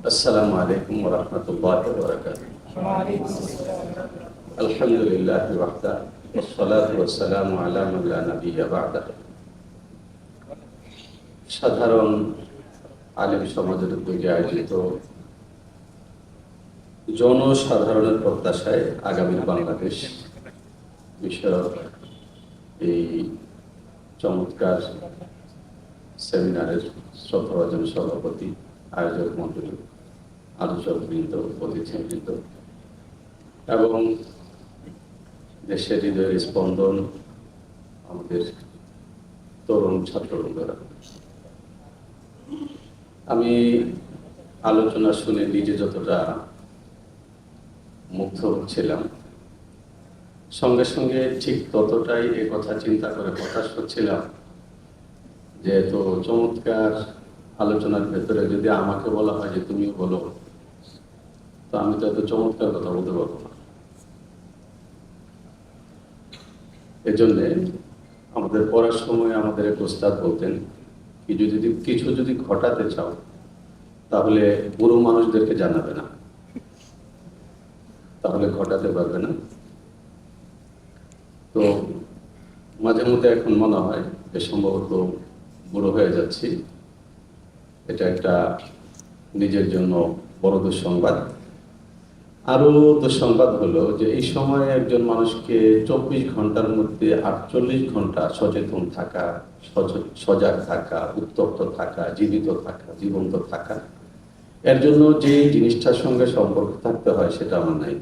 السلام عليكم ورحمة الله وبركاته الحمد لله وحده والصلاة والسلام على من لا نبي بعده সাধারণ আলিম সমাজের উদ্যোগে আয়োজিত জনসাধারণের প্রত্যাশায় আগামী বাংলাদেশ বিষয়ক এই চমৎকার সেমিনারের শ্রদ্ধাভাজন সভাপতি আয়োজক মন্ডলী আলোচক বৃন্দ অতিথিবৃন্দ এবং দেশের হৃদয়ের স্পন্দন আমাদের তরুণ ছাত্রবৃন্দরা। আমি আলোচনা শুনে নিজে যতটা মুগ্ধ হচ্ছিলাম সঙ্গে সঙ্গে ঠিক ততটাই এ কথা চিন্তা করে হতাশ হচ্ছিলাম যে এত চমৎকার আলোচনার ভেতরে যদি আমাকে বলা হয় যে তুমিও বলো তো আমি তো এত চমৎকার কথা বলতে পারব না। এজন্যে আমাদের পড়ার সময় আমাদের এক ওস্তাদ বলতেন, কি যদি কিছু যদি ঘটাতে চাও, তাহলে বুড়ো মানুষদেরকে জানাবে না। তাহলে ঘটাতে পারবে না। তো মাঝে মধ্যে এখন মনে হয় যে সম্ভবত বুড়ো হয়ে যাচ্ছি। এটা একটা নিজের জন্য বড় দুঃসংবাদ আরও দুঃসংবাদ হলো যে এই সময় একজন মানুষকে চব্বিশ ঘণ্টার মধ্যে আটচল্লিশ ঘণ্টা সচেতন থাকা সজ- সজাগ থাকা, উত্তপ্ত থাকা, জীবিত থাকা, জীবন্ত থাকা। এর জন্য যে জিনিসটার সঙ্গে সম্পর্ক থাকতে হয় সেটা আমার নাই।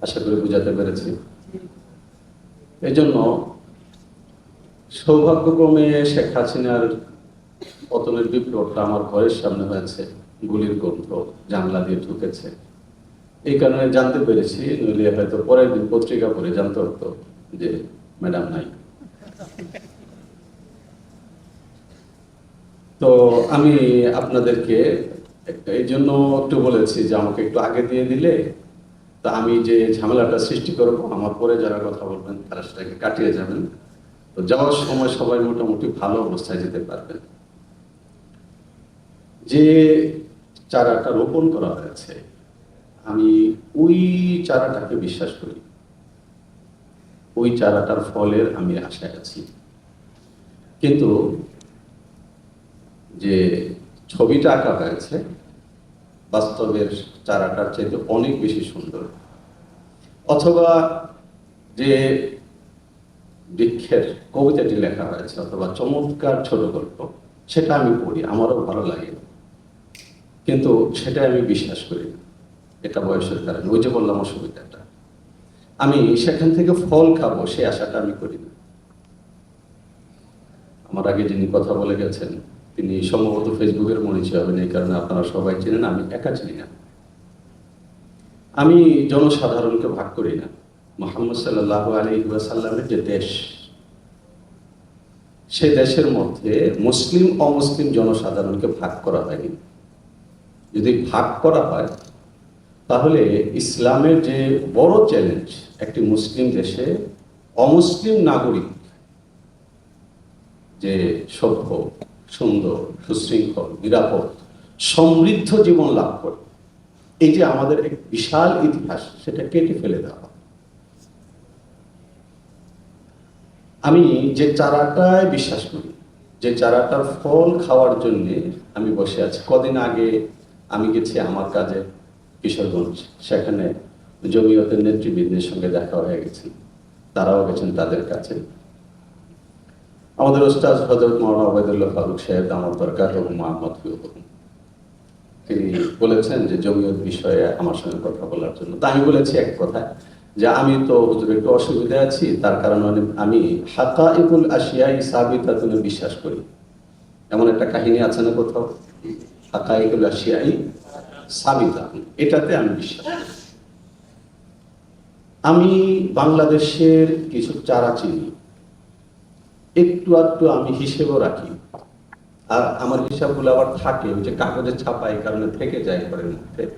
আশা করি বুঝাতে পেরেছি। এই জন্য সৌভাগ্যক্রমে শেখ হাসিনার পতনের বিপ্লবটা আমার ঘরের সামনে হয়েছে। গুলির গন্ধ জানলা দিয়ে ঢুকেছে। এই কারণে জানতে পেরেছি, নইলে হয়তো পরের দিন পত্রিকা পড়ে জানতে হতো যে ম্যাডাম নাই। তো আমি আপনাদেরকে এই জন্য একটু বলেছি যে আমাকে একটু আগে দিয়ে দিলে, তা আমি যে ঝামেলাটা সৃষ্টি করব, আমার পরে যারা কথা বলবেন, তারা সেটাকে কাটিয়ে যাবেন। তো যাওয়ার সময় সবাই মোটামুটি ভালো অবস্থায় যেতে পারবেন। যে চারাটা রোপণ করা হয়েছে, আমি ওই চারাটাকে বিশ্বাস করি। ওই চারাটার ফলের আমি আশায় আছি। কিন্তু যে ছবিটা আঁকা হয়েছে, বাস্তবের চারাটার চাইতে অনেক বেশি সুন্দর। অথবা যে বৃক্ষের কবিতাটি লেখা হয়েছে, অথবা চমৎকার ছোট গল্প, সেটা আমি পড়ি, আমারও ভালো লাগে। কিন্তু সেটা আমি বিশ্বাস করি। না এটা বয়সের কারণে। ওই যে বললাম অসুবিধাটা। আমি সেখান থেকে ফল খাব সেই আশাটা আমি করি না। আমার আগে যিনি কথা বলে গেছেন, তিনি সম্ভবত ফেসবুকের মনীষী হবেন, এই কারণে আপনারা সবাই চেনেন, আমি একা চিনি না। আমি জনসাধারণকে ভাগ করি না। মোহাম্মদ সাল্লাহ আলী যে দেশ, সে দেশের মধ্যে মুসলিম, অমুসলিম জনসাধারণকে ভাগ করা হয়নি। যদি ভাগ করা হয়, তাহলে ইসলামের যে বড় চ্যালেঞ্জ একটি মুসলিম দেশে অমুসলিম নাগরিক যে সভ্য, সুন্দর, সুশৃঙ্খল, নিরাপদ, সমৃদ্ধ জীবন লাভ করে, এই যে আমাদের এক বিশাল ইতিহাস, সেটা কেটে ফেলে দেওয়া আমি যে চারাটায় বিশ্বাস করি, যে চারাটার ফল খাওয়ার জন্য আমি বসে আছি। কদিন আগে আমি গেছি আমার কাজে কিশোরগঞ্জ। সেখানে জমিয়তের নেতৃবৃন্দের সঙ্গে দেখা হয়ে গেছে। তারাও গেছেন তাদের কাছে। আমাদের ওস্তাদ হজরত মৌলানা আবাদুল্লাহ ফারুক সাহেব, আমার দরকার এবং মোহাম্মদ তিনি বলেছেন যে জমিয়ত বিষয়ে আমার সঙ্গে কথা বলার জন্য। তা আমি বলেছি এক কথা যে আমি তো হুজুর একটু অসুবিধায় আছি, তার কারণে আমি- হাকা ইকুল আসিয়াই সাবিতাতুনে বিশ্বাস করি। এমন একটা কাহিনী আছে না কোথাও? এটাতে আমি বিশ্বাস। আমি বাংলাদেশের কিছু চারা চিনি। একটু আধটু আমি হিসেবও রাখি। আর আমার হিসাবগুলো আবার থাকে যে কাগজে ছাপা এই কারণে থেকে যায় ঘরের মধ্যে।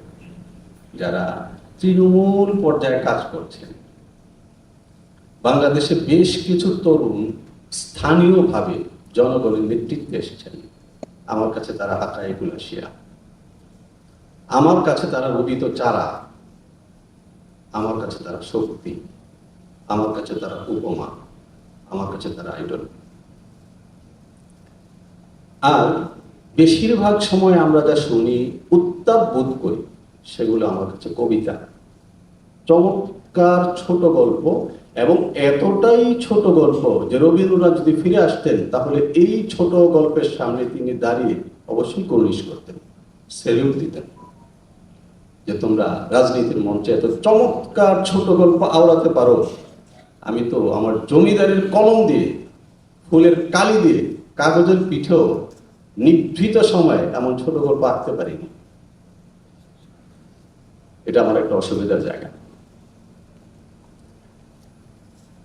যারা তৃণমূল পর্যায়ে কাজ করছেন। বাংলাদেশে বেশ কিছু তরুণ স্থানীয়ভাবে জনগণের নেতৃত্বে এসেছেন। আমার কাছে তারা হাঁটা এগুলো আসিয়া আমার কাছে তারা রোপিত চারা। আমার কাছে তারা শক্তি। আমার কাছে তারা উপমা। আমার কাছে তারা আইডল আর বেশিরভাগ সময় আমরা যা শুনি, উত্তাপ বোধ করি, সেগুলো আমার কাছে কবিতা। চমৎকার ছোট গল্প এবং এতটাই ছোট গল্প যে রবীন্দ্রনাথ যদি ফিরে আসতেন, তাহলে এই ছোট গল্পের সামনে তিনি দাঁড়িয়ে অবশ্যই কর্নিশ করতেন সেলিউট দিতেন। যে তোমরা রাজনীতির মঞ্চে এত চমৎকার ছোট গল্প আওড়াতে পারো, আমি তো আমার জমিদারের কলম দিয়ে, ফুলের কালি দিয়ে, কাগজের পিঠেও নিভৃত সময় এমন ছোট গল্প আঁকতে পারিনি। এটা আমার একটা অসুবিধার জায়গা।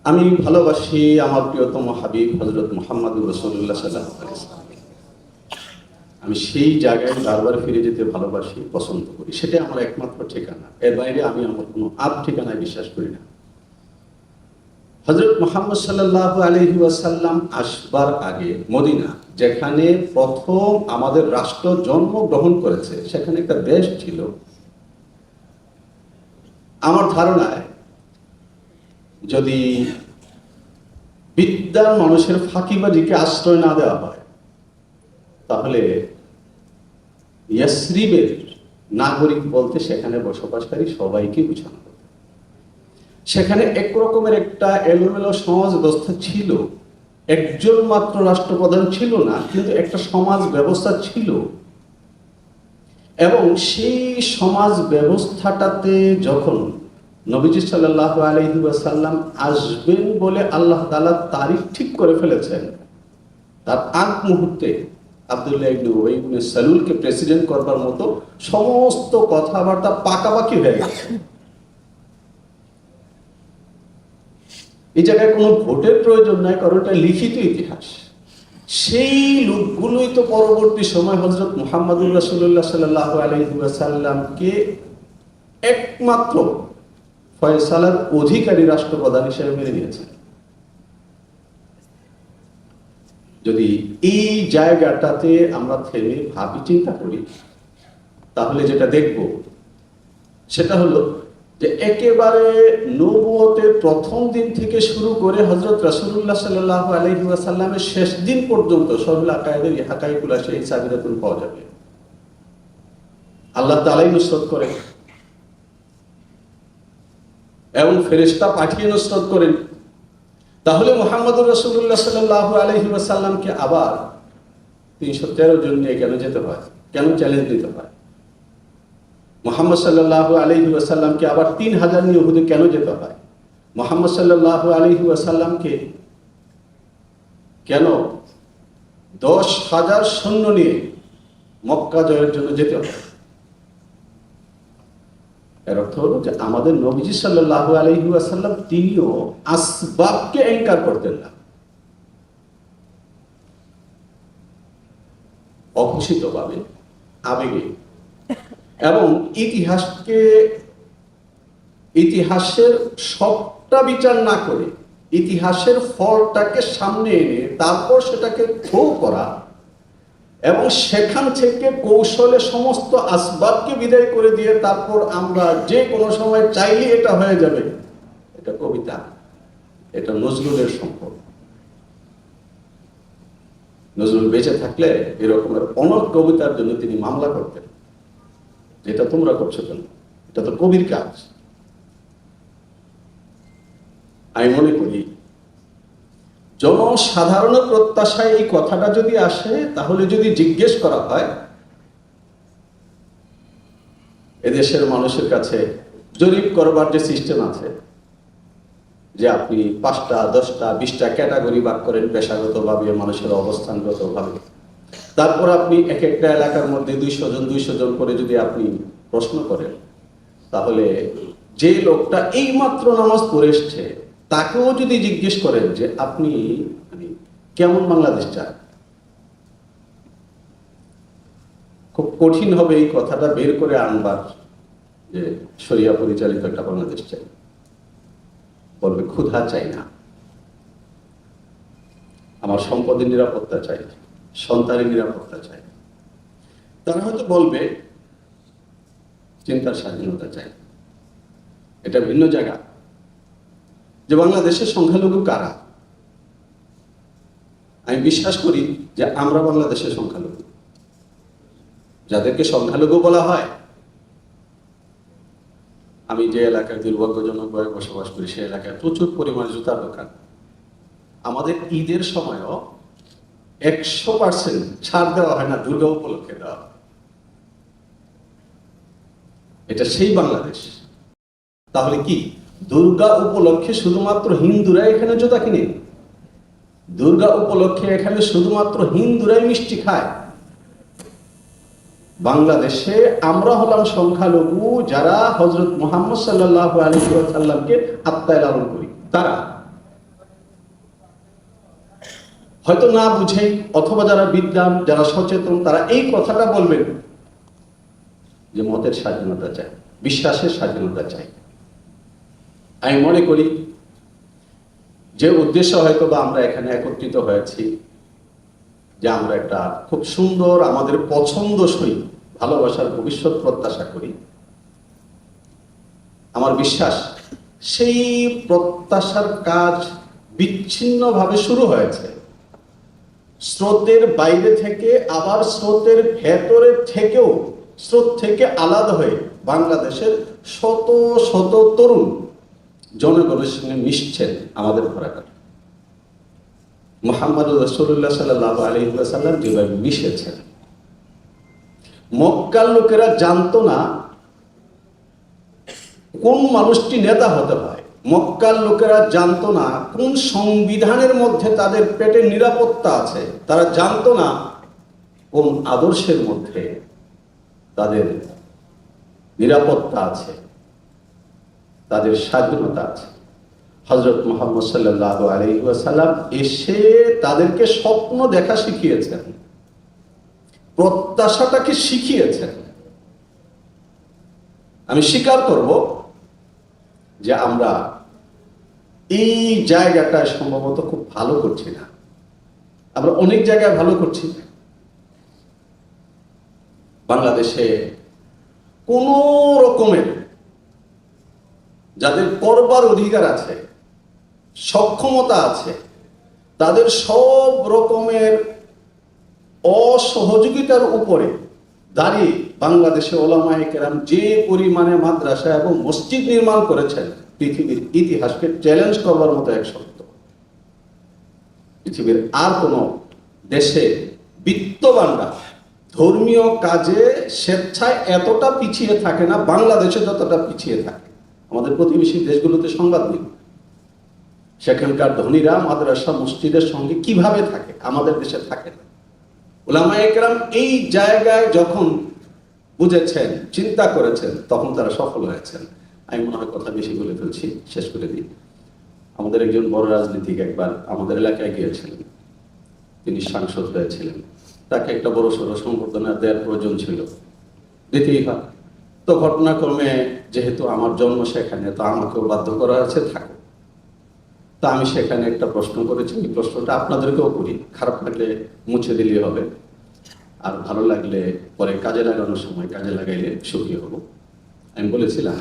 আমি ভালোবাসি আমার প্রিয়তম হাবিব হজরত মোহাম্মদ রসুল্লাহ সাল্লাহ আমি সেই জায়গায় বারবার ফিরে যেতে ভালোবাসি, পছন্দ করি। সেটাই আমার একমাত্র ঠিকানা। এর বাইরে আমি আমার কোনো আপ ঠিকানায় বিশ্বাস করি না। হজরত মোহাম্মদ সাল্লাহ আলহি ওয়াসাল্লাম আসবার আগে মদিনা, যেখানে প্রথম আমাদের রাষ্ট্র জন্মগ্রহণ করেছে, সেখানে একটা দেশ ছিল। আমার ধারণায় যদি বিদ্যার মানুষের ফাঁকিবাজিকে আশ্রয় না দেওয়া হয়, তাহলে ইয়াসরিবের নাগরিক বলতে সেখানে বসবাসকারী সবাইকে বোঝানো সেখানে এক রকমের একটা এলোমেলো সমাজ ব্যবস্থা ছিল। একজন মাত্র রাষ্ট্রপ্রধান ছিল না, কিন্তু একটা সমাজ ব্যবস্থা ছিল। এবং সেই সমাজ ব্যবস্থাটাতে যখন নবীজি সাল্লাহ আলহি আসবেন বলে আল্লাহ তালা তারিখ ঠিক করে ফেলেছেন। তার আগ মুহূর্তে আবদুল্লাহ সালুলকে প্রেসিডেন্ট করবার মতো সমস্ত কথাবার্তা পাকাপাকি হয়ে গেছে। এই জায়গায় কোনো ভোটের প্রয়োজন নাই, কারণ এটা লিখিত ইতিহাস। সেই লোকগুলোই তো পরবর্তী সময় হজরত মুহাম্মদুর রাসুল্লাহ সাল্লাহ আলহিসাল্লামকে একমাত্র ফয়সালার অধিকারী রাষ্ট্রপ্রধান হিসেবে মেনে নিয়েছেন যদি এই জায়গাটাতে আমরা থেমে ভাবি, চিন্তা করি, তাহলে যেটা দেখব, সেটা হলো যে একেবারে নবুয়তের প্রথম দিন থেকে শুরু করে হজরত রাসুল্লাহ সাল্লাহ আলহিহাসাল্লামের শেষ দিন পর্যন্ত সবুল আকায়দের হাকাইকুলা সেই সাবিরাতুল পাওয়া যাবে আল্লাহ তালাই নুসরত করে এবং ফেরেস্তা পাঠিয়ে নুসরত করেন। তাহলে মোহাম্মদুর রসুল্লাহ সাল্লাহ আলহি আসাল্লামকে আবার তিনশো তেরো জন নিয়ে কেন যেতে হয়? কেন চ্যালেঞ্জ দিতে হয়? মোহাম্মদ সাল্লাহ আলহি আসাল্লামকে আবার তিন হাজার নিয়ে হুদে কেন যেতে হয়? মোহাম্মদ সাল্লাহ আলহি আসাল্লামকে কেন দশ হাজার সৈন্য নিয়ে মক্কা জয়ের জন্য যেতে হয়? এর অর্থ হলো যে আমাদের নবীজি সাল্লাহ আলহি আসাল্লাম তিনিও আসবাবকে এঙ্কার করতেন না। অঘোষিতভাবে, আবেগে। এবং ইতিহাসকে, ইতিহাসের সবটা বিচার না করে ইতিহাসের ফলটাকে সামনে এনে তারপর সেটাকে থ্রো করা এবং সেখান থেকে কৌশলে সমস্ত আসবাবকে বিদায় করে দিয়ে তারপর আমরা যে কোনো সময় চাইলে এটা হয়ে যাবে। এটা কবিতা। এটা নজরুলের সম্পদ। নজরুল বেঁচে থাকলে এরকমের অনেক কবিতার জন্য তিনি মামলা করতেন। যেটা তোমরা করছ কেন? এটা তো কবির কাজ। আমি মনে করি জনসাধারণের প্রত্যাশায় এই কথাটা যদি আসে, তাহলে যদি জিজ্ঞেস করা হয়, এদেশের মানুষের কাছে জরিপ করবার যে সিস্টেম আছে, যে আপনি পাঁচটা, দশটা, বিশটা ক্যাটাগরি ভাগ করেন পেশাগতভাবে, মানুষের অবস্থানগতভাবে, তারপর আপনি এক একটা এলাকার মধ্যে দুইশো জন দুইশো জন করে যদি আপনি প্রশ্ন করেন, তাহলে যে লোকটা এই মাত্র নামাজ পড়ে এসছে তাকেও যদি জিজ্ঞেস করেন যে আপনি মানে কেমন বাংলাদেশ চান? খুব কঠিন হবে এই কথাটা বের করে আনবার যে সরিয়া পরিচালিত একটা বাংলাদেশ চাই। বলবে, ক্ষুধা চাই না। আমার সম্পদের নিরাপত্তা চাই। সন্তানের নিরাপত্তা চাই। তারা হয়তো বলবে, চিন্তার স্বাধীনতা চাই। এটা ভিন্ন জায়গা। যে বাংলাদেশের সংখ্যালঘু কারা? আমি বিশ্বাস করি যে আমরা বাংলাদেশের সংখ্যালঘু। যাদেরকে সংখ্যালঘু বলা হয়, আমি যে এলাকায় দুর্ভাগ্যজনক ভাবে বসবাস করি সেই এলাকায় প্রচুর পরিমাণ জুতার দোকান। আমাদের ঈদের সময়ও একশো পার্সেন্ট ছাড় দেওয়া হয় না, দুর্গা উপলক্ষে দেওয়া হয়। এটা সেই বাংলাদেশ। তাহলে কি? দুর্গা উপলক্ষে শুধুমাত্র হিন্দুরা এখানে জুতা কিনে। দুর্গা উপলক্ষে এখানে শুধুমাত্র হিন্দুরাই মিষ্টি খায়। বাংলাদেশে আমরা হলাম সংখ্যালঘু যারা হজরত মোহাম্মদ সাল্লাহ আলী সাল্লামকে আত্মায় লালন করি। তারা হয়তো না বুঝেই অথবা যারা বিদ্যান যারা সচেতন, তারা এই কথাটা বলবেন যে মতের স্বাধীনতা চাই, বিশ্বাসের স্বাধীনতা চাই। আমি মনে করি যে উদ্দেশ্য হয়তো বা আমরা এখানে একত্রিত হয়েছি যে আমরা একটা খুব সুন্দর আমাদের পছন্দসই ভালোবাসার ভবিষ্যৎ প্রত্যাশা করি। আমার বিশ্বাস সেই প্রত্যাশার কাজ বিচ্ছিন্নভাবে শুরু হয়েছে। স্রোতের বাইরে থেকে আবার স্রোতের ভেতরে থেকেও, স্রোত থেকে আলাদা হয়ে বাংলাদেশের শত শত তরুণ জনগণের সঙ্গে মিশছেন আমাদের ঘোরাঘাট মোহাম্মদ রসুল্লাহ সাল্লাহ আলহিহাসাল্লাম যেভাবে মিশেছেন। মক্কার লোকেরা জানতো না কোন মানুষটি নেতা হতে হয়। মক্কার লোকেরা জানতো না কোন সংবিধানের মধ্যে তাদের পেটের নিরাপত্তা আছে। তারা জানতো না কোন আদর্শের মধ্যে তাদের নিরাপত্তা আছে। তাদের স্বাধীনতা আছে। হজরত মোহাম্মদ সাল্লাহ আলহিহাসাল্লাম এসে তাদেরকে স্বপ্ন দেখা শিখিয়েছেন। প্রত্যাশাটাকে শিখিয়েছেন? আমি স্বীকার করব যে আমরা এই জায়গাটায় সম্ভবত খুব ভালো করছি না। আমরা অনেক জায়গায় ভালো করছি। বাংলাদেশে কোন রকমের যাদের করবার অধিকার আছে, সক্ষমতা আছে, তাদের সব রকমের অসহযোগিতার উপরে দাঁড়িয়ে বাংলাদেশে ওলামায়ে কেরাম যে পরিমাণে মাদ্রাসা এবং মসজিদ নির্মাণ করেছেন, পৃথিবীর ইতিহাসকে চ্যালেঞ্জ করবার মতো এক সত্য পৃথিবীর আর কোনো দেশে বিত্তবানরা ধর্মীয় কাজে স্বেচ্ছায় এতটা পিছিয়ে থাকে না, বাংলাদেশে যতটা পিছিয়ে থাকে। আমাদের প্রতিবেশী দেশগুলোতে সংবাদ নিন সেখানকার ধনীরা মাদ্রাসা মসজিদের সঙ্গে কীভাবে থাকে? আমাদের দেশে থাকে না। ওলামা একরাম এই জায়গায় যখন বুঝেছেন, চিন্তা করেছেন, তখন তারা সফল হয়েছেন। আমি মনে হয় কথা বেশি বলে ফেলছি, শেষ করে দিই। আমাদের একজন বড় রাজনীতিক একবার আমাদের এলাকায় গিয়েছিলেন। তিনি সাংসদ হয়েছিলেন। তাকে একটা বড় সড়ো সম্বর্ধনা দেওয়ার প্রয়োজন ছিল। হয়। তো ঘটনাক্রমে যেহেতু আমার জন্ম সেখানে, তো আমাকেও বাধ্য করা হয়েছে থাকো। তা আমি সেখানে একটা প্রশ্ন করেছি, এই প্রশ্নটা আপনাদেরকেও করি। খারাপ লাগলে মুছে দিলেই হবে। আর ভালো লাগলে পরে কাজে লাগানোর সময় কাজে লাগাইলে সুখী হব। আমি বলেছিলাম,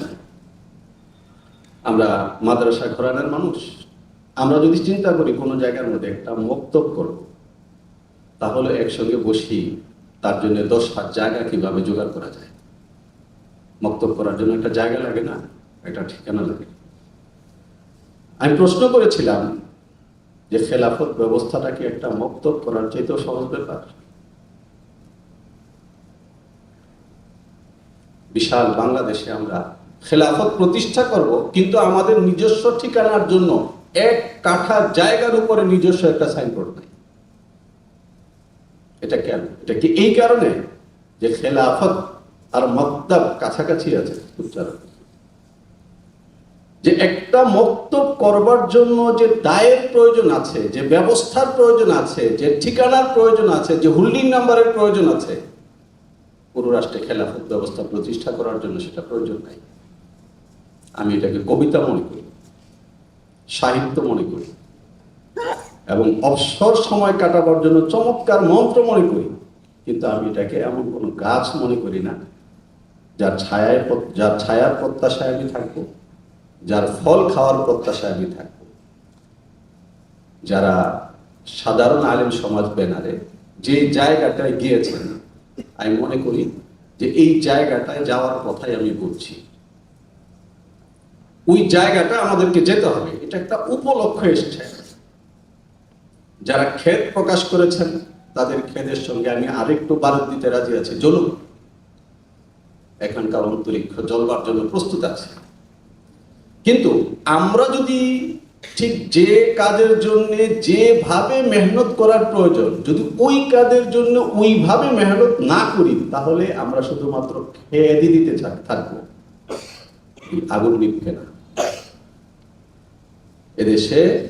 আমরা মাদ্রাসা ঘরানার মানুষ। আমরা যদি চিন্তা করি কোনো জায়গার মধ্যে একটা মক্তব করব, তাহলে একসঙ্গে বসি তার জন্য দশ হাত জায়গা কীভাবে জোগাড় করা যায়? মক্তব করার জন্য একটা জায়গা লাগে না, একটা ঠিকানা লাগে। আমি প্রশ্ন করেছিলাম যে খেলাফত ব্যবস্থাটা কি একটা মক্তব করার চাইতেও সহজ ব্যাপার? বিশাল বাংলাদেশে আমরা খেলাফত প্রতিষ্ঠা করব, কিন্তু আমাদের নিজস্ব ঠিকানার জন্য এক কাঠা জায়গার উপরে নিজস্ব একটা সাইনবোর্ড নাই। এটা কেন? এটা কি এই কারণে যে খেলাফত আর মক্তাব কাছাকাছি আছে উচ্চারণ। যে একটা মক্তব করবার জন্য যে দায়ের প্রয়োজন আছে, যে ব্যবস্থার প্রয়োজন আছে, যে ঠিকানার প্রয়োজন আছে, যে হোল্ডিং নাম্বারের প্রয়োজন আছে, পুরো রাষ্ট্রে খেলাফত ব্যবস্থা প্রতিষ্ঠা করার জন্য সেটা প্রয়োজন নাই। আমি এটাকে কবিতা মনে করি, সাহিত্য মনে করি, এবং অবসর সময় কাটাবার জন্য চমৎকার মন্ত্র মনে করি, কিন্তু আমি এটাকে এমন কোনো গাছ মনে করি না যার ছায়ায় যার ছায়ার প্রত্যাশায় আমি থাকব, যার ফল খাওয়ার প্রত্যাশায় আমি থাকব। যারা সাধারণ আলেম সমাজ ব্যানারে যে জায়গাটায় গিয়েছেন, আমি মনে করি যে এই জায়গাটায় যাওয়ার কথাই আমি বলছি। ওই জায়গাটা আমাদেরকে যেতে হবে, এটা একটা উপলক্ষ এসছে। যারা ক্ষেত প্রকাশ করেছেন, তাদের ক্ষেতের সঙ্গে আমি আরেকটু বারুদ দিতে রাজি আছি। জ্বলুন এখানকার অন্তরিক্ষ জ্বলবার জন্য প্রস্তুত আছে। কিন্তু আমরা যদি ঠিক যে কাজের জন্য যেভাবে মেহনত করার প্রয়োজন, যদি ওই কাজের জন্য ওইভাবে মেহনত না করি, তাহলে আমরা শুধুমাত্র খেয়ে দিতে থাক- থাকব। আগুন নিভবে না। এদেশে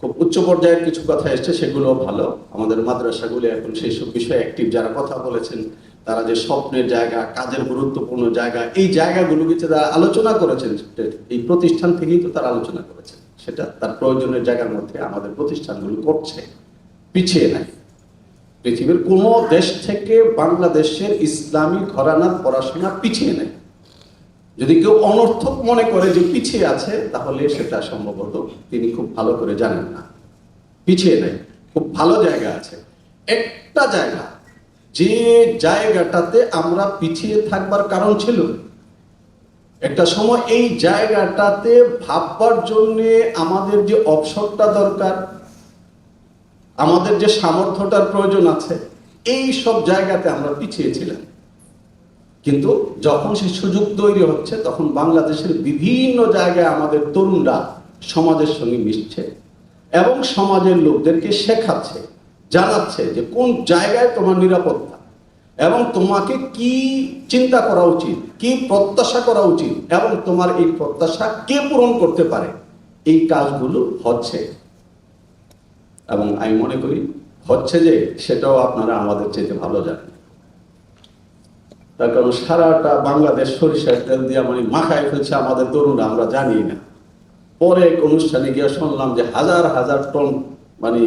খুব উচ্চ পর্যায়ের কিছু কথা এসছে, সেগুলো ভালো। আমাদের মাদ্রাসাগুলো এখন সেই সব বিষয়ে অ্যাক্টিভ যারা কথা বলেছেন তারা যে স্বপ্নের জায়গা, কাজের গুরুত্বপূর্ণ জায়গা, এই জায়গাগুলোকে তারা আলোচনা করেছেন এই প্রতিষ্ঠান থেকেই তো তারা আলোচনা করেছেন। সেটা তার প্রয়োজনের জায়গার মধ্যে আমাদের প্রতিষ্ঠানগুলো করছে, পিছিয়ে নাই। পৃথিবীর কোনো দেশ থেকে বাংলাদেশের ইসলামী ঘরানার পড়াশোনা পিছিয়ে নেই। যদি কেউ অনর্থক মনে করে যে পিছিয়ে আছে, তাহলে সেটা সম্ভবত তিনি খুব ভালো করে জানেন না। পিছিয়ে নেই, খুব ভালো জায়গা আছে। একটা জায়গা যে জায়গাটাতে আমরা পিছিয়ে থাকবার কারণ ছিল, একটা সময় এই জায়গাটাতে ভাববার জন্য আমাদের যে অবসরটা দরকার, আমাদের যে সামর্থ্যটার প্রয়োজন আছে, এই সব জায়গাতে আমরা পিছিয়ে ছিলাম। কিন্তু যখন সেই সুযোগ তৈরি হচ্ছে, তখন বাংলাদেশের বিভিন্ন জায়গায় আমাদের তরুণরা সমাজের সঙ্গে মিশছে এবং সমাজের লোকদেরকে শেখাচ্ছে। জানাচ্ছে যে কোন জায়গায় তোমার নিরাপত্তা এবং তোমাকে কি চিন্তা করা উচিত, কি প্রত্যাশা করা উচিত এবং তোমার এই প্রত্যাশা কে পূরণ করতে পারে? এই কাজগুলো হচ্ছে। এবং আমি মনে করি হচ্ছে যে সেটাও আপনারা আমাদের চেয়ে ভালো জানেন। তার কারণ সারাটা বাংলাদেশ সরিষার তেল দিয়ে মানে মাখায় ফেলছে আমাদের তরুণরা আমরা জানি না। পরে এক অনুষ্ঠানে গিয়ে শুনলাম যে হাজার হাজার টন মানে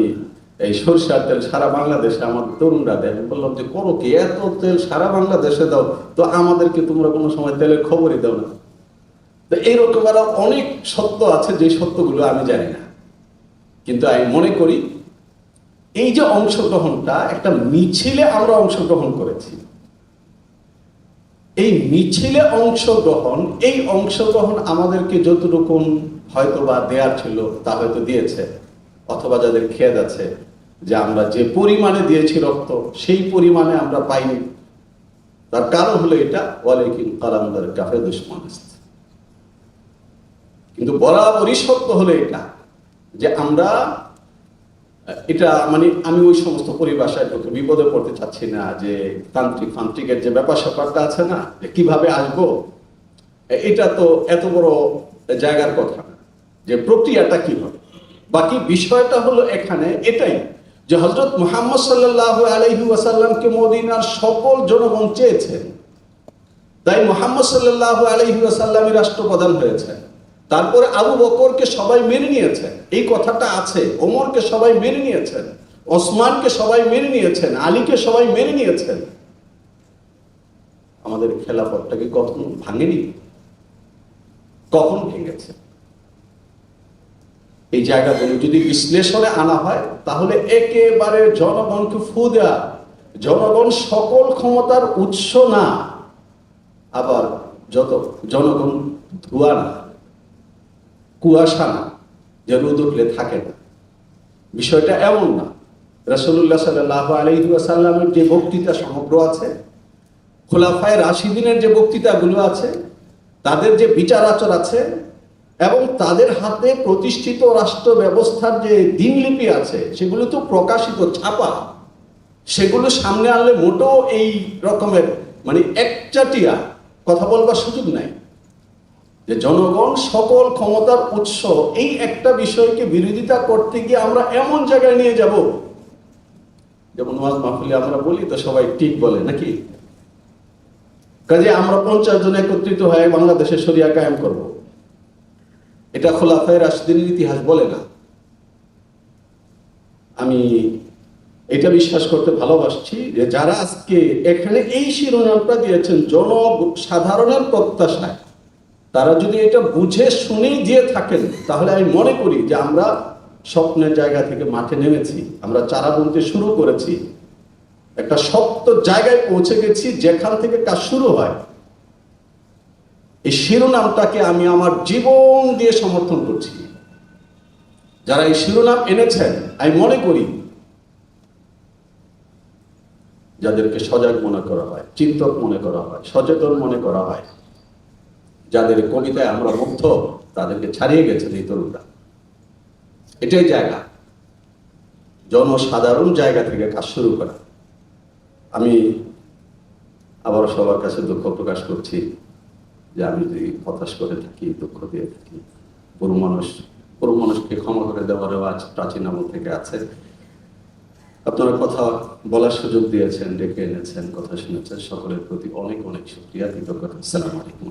এই সরিষার তেল সারা বাংলাদেশে আমার তরুণরা দেয়। বললাম যে, করো কি? এত তেল সারা বাংলাদেশে দাও, তো আমাদেরকে তোমরা কোনো সময় তেলের খবরই দাও না। তো এইরকম আরও অনেক সত্য আছে, যে সত্যগুলো আমি জানি না। কিন্তু আমি মনে করি, এই যে অংশগ্রহণটা, একটা মিছিলে আমরা অংশগ্রহণ করেছি। এই মিছিলে অংশগ্রহণ, এই অংশগ্রহণ আমাদেরকে যতটুকুন হয়তো বা দেয়ার ছিল, তা হয়তো দিয়েছে। অথবা যাদের খেদ আছে যে আমরা যে পরিমাণে দিয়েছি রক্ত, সেই পরিমাণে আমরা পাইনি। তার কারণ হলো এটা ওয়ালাইকিন কালামদার কাফে দুশ্মন কিন্তু বরাবরই সত্য হলো এটা, যে আমরা, এটা মানে আমি ওই সমস্ত পরিভাষায় ঢুকে বিপদে পড়তে চাচ্ছি না, যে তান্ত্রিক, ফান্ত্রিকের যে ব্যাপার স্যাপারটা আছে না, যে কীভাবে আসব, এটা তো এত বড় জায়গার কথা যে প্রক্রিয়াটা কি হবে বাকি বিষয়টা হলো এখানে এটাই যে হজরত মোহাম্মদ সাল্লাহ আলহি ওয়াসাল্লামকে মদিনার সকল জনগণ চেয়েছেন তাই মোহাম্মদ সাল্লাহ আলহি ওয়াসাল্লামই রাষ্ট্রপ্রধান হয়েছেন তারপরে আবু বকরকে সবাই মেনে নিয়েছেন এই কথাটা আছে। ওমরকে সবাই মেনে নিয়েছেন ওসমানকে সবাই মেনে নিয়েছেন। আলীকে সবাই মেনে নিয়েছেন। আমাদের খেলাফতটাকে কখন ভাঙেনি? কখন ভেঙেছে? এই জায়গাগুলো যদি বিশ্লেষণে আনা হয়, তাহলে একেবারে জনগণকে ফু দেয়া, জনগণ সকল ক্ষমতার উৎস না। আবার যত জনগণ ধোয়া না, কুয়াশা না, যে রোদ উঠলে থাকে না। বিষয়টা এমন না। রসুল্লাহ সাল্লাহ আলহিহাসাল্লামের যে বক্তৃতা সমগ্র আছে, খোলাফায় রাশিদিনের যে বক্তৃতাগুলো আছে, তাদের যে বিচার আচর আছে এবং তাদের হাতে প্রতিষ্ঠিত রাষ্ট্র ব্যবস্থার যে দিনলিপি আছে, সেগুলো তো প্রকাশিত, ছাপা। সেগুলো সামনে আনলে মোটেও এই রকমের মানে একচাটিয়া কথা বলবার সুযোগ নাই। যে জনগণ সকল ক্ষমতার উৎস, এই একটা বিষয়কে বিরোধিতা করতে গিয়ে আমরা এমন জায়গায় নিয়ে যাব। যেমন ওয়াজ মাহফিলে আমরা বলি তো, সবাই ঠিক বলে, নাকি? কাজে আমরা পঞ্চাশ জন একত্রিত হয়ে বাংলাদেশে সরিয়া কায়েম করব। এটা খোলাফায় রাশিদিনের ইতিহাস বলে না। আমি এটা বিশ্বাস করতে ভালোবাসছি যে যারা আজকে এখানে এই শিরোনামটা দিয়েছেন জন সাধারণের প্রত্যাশায়, তারা যদি এটা বুঝে শুনেই দিয়ে থাকেন, তাহলে আমি মনে করি যে আমরা স্বপ্নের জায়গা থেকে মাঠে নেমেছি, আমরা চারা বুনতে শুরু করেছি, একটা শক্ত জায়গায় পৌঁছে গেছি, যেখান থেকে কাজ শুরু হয়। এই শিরোনামটাকে আমি আমার জীবন দিয়ে সমর্থন করছি। যারা এই শিরোনাম এনেছেন, আমি মনে করি যাদেরকে সজাগ মনে করা হয়, চিন্তক মনে করা হয়, সচেতন মনে করা হয়, যাদের কবিতায় আমরা মুগ্ধ, তাদেরকে ছাড়িয়ে গেছেন এই তরুণরা। এটাই জায়গা। জনসাধারণ জায়গা থেকে কাজ শুরু করা। আমি আবার সবার কাছে দুঃখ প্রকাশ করছি। যে আমি যদি হতাশ করে থাকি, দুঃখ দিয়ে থাকি, বুড়ো মানুষ, বুড়ো মানুষকে ক্ষমা করে দেওয়ার আজ প্রাচীন আমল থেকে আছে। আপনারা কথা বলার সুযোগ দিয়েছেন, ডেকে এনেছেন, কথা শুনেছেন। সকলের প্রতি অনেক অনেক শুক্রিয়া, কৃতজ্ঞতা। আসসালামু আলাইকুম।